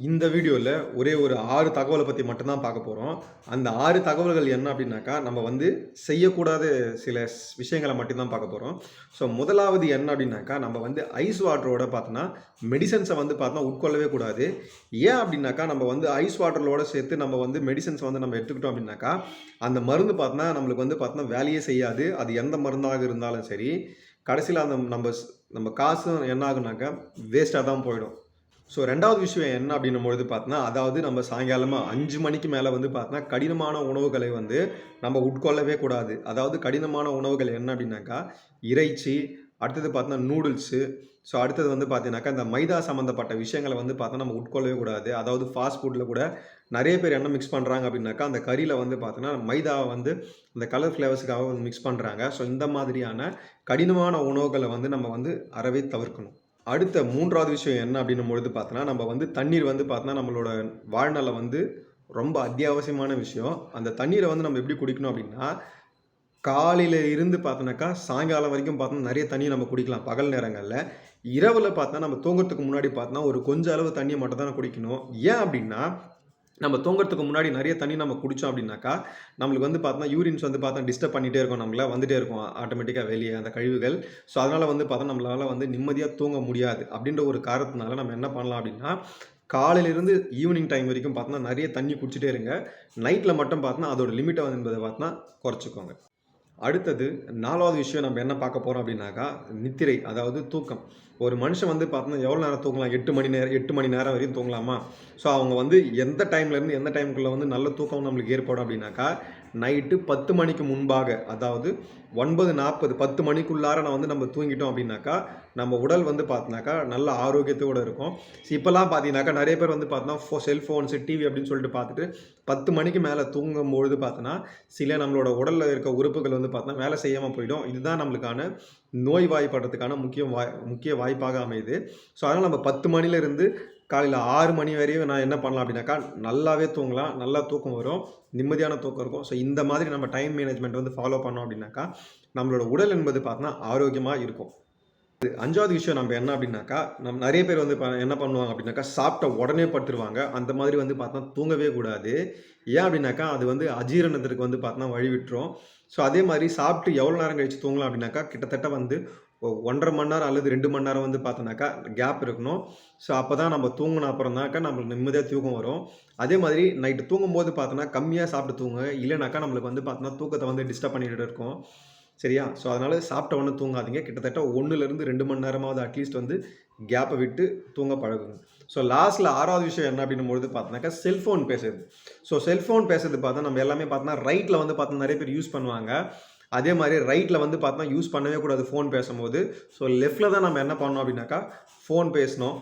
இந்த வீடியோவில் ஒரே ஒரு ஆறு தகவலை பற்றி மட்டும்தான் பார்க்க போகிறோம் அந்த ஆறு தகவல்கள் என்ன அப்படின்னாக்கா நம்ம வந்து செய்யக்கூடாத சில ஸ்- விஷயங்களை மட்டும்தான் பார்க்க போகிறோம் ஸோ முதலாவது என்ன அப்படின்னாக்கா நம்ம வந்து ஐஸ் வாட்டரோட பார்த்தோன்னா மெடிசன்ஸை வந்து பார்த்தோன்னா உட்கொள்ளவே கூடாது. ஏன் அப்படின்னாக்கா நம்ம வந்து ஐஸ் வாட்டரோட சேர்த்து நம்ம வந்து மெடிசன்ஸை வந்து நம்ம எடுத்துக்கிட்டோம் அப்படின்னாக்கா அந்த மருந்து பார்த்தோன்னா நம்மளுக்கு வந்து பார்த்தோன்னா வேலையே செய்யாது. அது எந்த மருந்தாக இருந்தாலும் சரி கடைசியில் அந்த நம்ம ஸ்- நம்ம காசு என்ன ஆகுனாக்கா வேஸ்ட்டாக தான் போயிடும். ஸோ ரெண்டாவது விஷயம் என்ன அப்படின்னும் பொழுது பார்த்தோன்னா அதாவது நம்ம சாயங்காலமாக அஞ்சு மணிக்கு மேலே வந்து பார்த்தோன்னா கடினமான உணவுகளை வந்து நம்ம உட்கொள்ளவே கூடாது. அதாவது கடினமான உணவுகள் என்ன அப்படின்னாக்கா இறைச்சி அடுத்தது பார்த்தோன்னா நூடுல்ஸு ஸோ அடுத்தது வந்து பார்த்தீங்கன்னாக்கா இந்த மைதா சம்மந்தப்பட்ட விஷயங்களை வந்து பார்த்தோன்னா நம்ம உட்கொள்ளவே கூடாது. அதாவது ஃபாஸ்ட் ஃபுட்டில் கூட நிறைய பேர் என்ன மிக்ஸ் பண்ணுறாங்க அப்படின்னாக்கா அந்த கறியில் வந்து பார்த்தோன்னா மைதாவை வந்து இந்த கலர் ஃப்ளேவர்ஸுக்காக வந்து மிக்ஸ் பண்ணுறாங்க ஸோ இந்த மாதிரியான கடினமான உணவுகளை வந்து நம்ம வந்து அறவே தவிர்க்கணும். அடுத்த மூன்றாவது விஷயம் என்ன அப்படின்னும் பொழுது பார்த்தோன்னா நம்ம வந்து தண்ணீர் வந்து பார்த்தோன்னா நம்மளோட வாழ்நாளை வந்து ரொம்ப அத்தியாவசியமான விஷயம். அந்த தண்ணீரை வந்து நம்ம எப்படி குடிக்கணும் அப்படின்னா காலையில் இருந்து பார்த்தோன்னாக்கா சாயங்காலம் வரைக்கும் பார்த்தோன்னா நிறைய தண்ணி நம்ம குடிக்கலாம். பகல் நேரங்களில். இரவில் பார்த்தா நம்ம தூங்குறதுக்கு முன்னாடி பார்த்தோன்னா ஒரு கொஞ்ச அளவு தண்ணியை மட்டும் தான் குடிக்கணும். ஏன் அப்படின்னா நம்ம தூங்குறதுக்கு முன்னாடி நிறைய தண்ணி நம்ம குடித்தோம் அப்படின்னாக்கா நம்மளுக்கு வந்து பார்த்தோன்னா யூரின்ஸ் வந்து பார்த்தா டிஸ்டர்ப் பண்ணிகிட்டே இருக்கும். நம்மள வந்துகிட்டே இருக்கும். ஆட்டோமேட்டிக்காக வெளியே அந்த கழிவுகள். ஸோ அதனால் வந்து பார்த்தா நம்மளால் வந்து நிம்மதியாக தூங்க முடியாது. அப்படின்ற ஒரு காரணத்தினால நம்ம என்ன பண்ணலாம் அப்படின்னா காலையிலேருந்து ஈவினிங் டைம் வரைக்கும் பார்த்தோன்னா நிறைய தண்ணி குடிச்சிட்டே இருங்க. நைட்டில் மட்டும் பார்த்தோன்னா அதோட லிமிட்டை வந்து என்பதை பார்த்தோன்னா குறைச்சிக்கோங்க. அடுத்தது நாலாவது விஷயம் நம்ம என்ன பார்க்க போகிறோம் அப்படின்னாக்கா நித்திரை அதாவது தூக்கம். ஒரு மனுஷன் வந்து பார்த்தோம்னா எவ்வளோ நேரம் தூங்கலாம்? எட்டு மணி நேரம் எட்டு மணி நேரம் வரையும் தூங்கலாமா? ஸோ அவங்க வந்து எந்த டைம்லேருந்து எந்த டைமுக்குள்ளே வந்து நல்ல தூக்கம் நம்மளுக்கு ஏற்படும் அப்படின்னாக்கா நைட்டு பத்து மணிக்கு முன்பாக அதாவது ஒன்பது நாற்பது பத்து மணிக்குள்ளார நான் வந்து நம்ம தூங்கிட்டோம் அப்படின்னாக்கா நம்ம உடல் வந்து பார்த்தோன்னாக்கா நல்ல ஆரோக்கியத்தோடு இருக்கும். ஸோ இப்போல்லாம் பார்த்தீங்கன்னாக்கா நிறைய பேர் வந்து பார்த்தோன்னா ஃபோ செல்ஃபோன்ஸு டிவி அப்படின்னு சொல்லிட்டு பார்த்துட்டு பத்து மணிக்கு மேலே தூங்கும் பொழுது பார்த்தோன்னா சில நம்மளோட உடலில் இருக்க உறுப்புகள் வந்து பார்த்தோன்னா வேலை செய்யாமல் போயிடும். இதுதான் நம்மளுக்கான நோய் வாய்ப்படுறதுக்கான முக்கிய வாய் முக்கிய வாய்ப்பாக அமையுது. ஸோ அதனால் நம்ம பத்து மணிலேருந்து காலையில் ஆறு மணி வரையும் நான் என்ன பண்ணலாம் அப்படின்னாக்கா நல்லாவே தூங்கலாம். நல்லா தூக்கம் வரும். நிம்மதியான தூக்கம் இருக்கும். ஸோ இந்த மாதிரி நம்ம டைம் மேனேஜ்மெண்ட் வந்து ஃபாலோ பண்ணோம் அப்படின்னாக்கா நம்மளோட உடல் என்பது பார்த்தோன்னா ஆரோக்கியமாக இருக்கும். இது அஞ்சாவது விஷயம் நம்ம என்ன அப்படின்னாக்கா நம்ம நிறைய பேர் வந்து ப- என்ன பண்ணுவாங்க அப்படின்னாக்கா சாப்பிட்ட உடனே படுத்துருவாங்க. அந்த மாதிரி வந்து பார்த்தா தூங்கவே கூடாது. ஏன் அப்படின்னாக்கா அது வந்து அஜீரணத்திற்கு வந்து பார்த்தோன்னா வழி விட்டுரும் ஸோ அதே மாதிரி சாப்பிட்டு எவ்வளோ நேரம் கழித்து தூங்கலாம் அப்படின்னாக்கா கிட்டத்தட்ட வந்து ஒன்றரை மணி நேரம் அல்லது ரெண்டு மணி நேரம் வந்து பார்த்தோன்னாக்கா கேப் இருக்கணும். ஸோ அப்போ தான் நம்ம தூங்கின அப்புறம்னாக்கா நம்மளுக்கு நிம்மதியாக தூக்கம் வரும். அதே மாதிரி நைட்டு தூங்கும்போது பார்த்தோன்னா கம்மியாக சாப்பிட்டு தூங்க இல்லைனாக்கா நம்மளுக்கு வந்து பார்த்தோன்னா தூக்கத்தை வந்து டிஸ்டர்ப் பண்ணிட்டு இருக்கும். சரியா? ஸோ அதனால் சாப்பிட்ட உடனே தூங்காதீங்க. கிட்டத்தட்ட ஒன்றுலேருந்து ரெண்டு மணி நேரமாவது அட்லீஸ்ட் வந்து கேப்பை விட்டு தூங்க பழகுங்க. ஸோ லாஸ்ட்டில் ஆறாவது விஷயம் என்ன அப்படின்னும் பொழுது பார்த்தோன்னாக்கா செல்ஃபோன் பேசுறது. ஸோ செல்ஃபோன் பேசுறது பார்த்தா நம்ம எல்லாமே பார்த்தோன்னா ரைட்டில் வந்து பார்த்தா நிறைய பேர் யூஸ் பண்ணுவாங்க. அதே மாதிரி ரைட்டில் வந்து பார்த்தோம்னா யூஸ் பண்ணவே கூடாது ஃபோன் பேசும்போது. ஸோ லெஃப்ட்டில் தான் நம்ம என்ன பண்ணோம் அப்படின்னாக்கா ஃபோன் பேசணும்.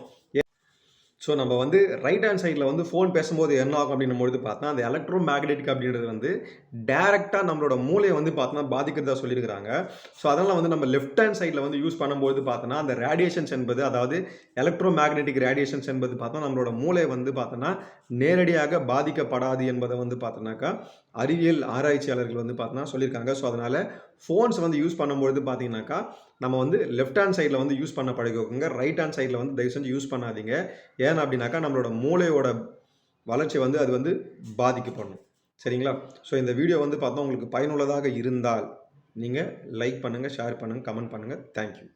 ஸோ நம்ம வந்து ரைட் ஹேண்ட் சைடில் வந்து ஃபோன் பேசும்போது என்ன ஆகும் அப்படின்னும் பொழுது பார்த்தா அந்த எலக்ட்ரோ மேக்னெட்டிக் அப்படின்றது வந்து டேரெக்டாக நம்மளோட மூளையை வந்து பார்த்தோன்னா பாதிக்கிறதா சொல்லியிருக்கிறாங்க. ஸோ அதனால் வந்து நம்ம லெஃப்ட் ஹேண்ட் சைடில் வந்து யூஸ் பண்ணும்போது பார்த்தோன்னா அந்த ரேடியேஷன்ஸ் என்பது அதாவது எலக்ட்ரோ மேக்னெட்டிக் ரேடியேஷன்ஸ் என்பது பார்த்தோன்னா நம்மளோட மூளை வந்து பார்த்தோன்னா நேரடியாக பாதிக்கப்படாது என்பதை வந்து பார்த்தோன்னாக்கா அறிவியல் ஆராய்ச்சியாளர்கள் வந்து பார்த்தோன்னா சொல்லியிருக்காங்க. ஸோ அதனால் ஃபோன்ஸ் வந்து யூஸ் பண்ணும்பொழுது பார்த்தீங்கன்னாக்கா நம்ம வந்து லெஃப்ட் ஹேண்ட் சைடில் வந்து யூஸ் பண்ண பழகிக்கோங்க. ரைட் ஹேண்ட் சைடில் வந்து தயவு செஞ்சு யூஸ் பண்ணாதீங்க. ஏன் அப்படின்னாக்கா நம்மளோட மூளையோட வளர்ச்சி வந்து அது வந்து பாதிக்கப்படணும் சரிங்களா? ஸோ இந்த வீடியோ வந்து பார்த்தா உங்களுக்கு பயனுள்ளதாக இருந்தால் நீங்கள் லைக் பண்ணுங்கள் ஷேர் பண்ணுங்கள் கமெண்ட் பண்ணுங்கள் தேங்க்யூ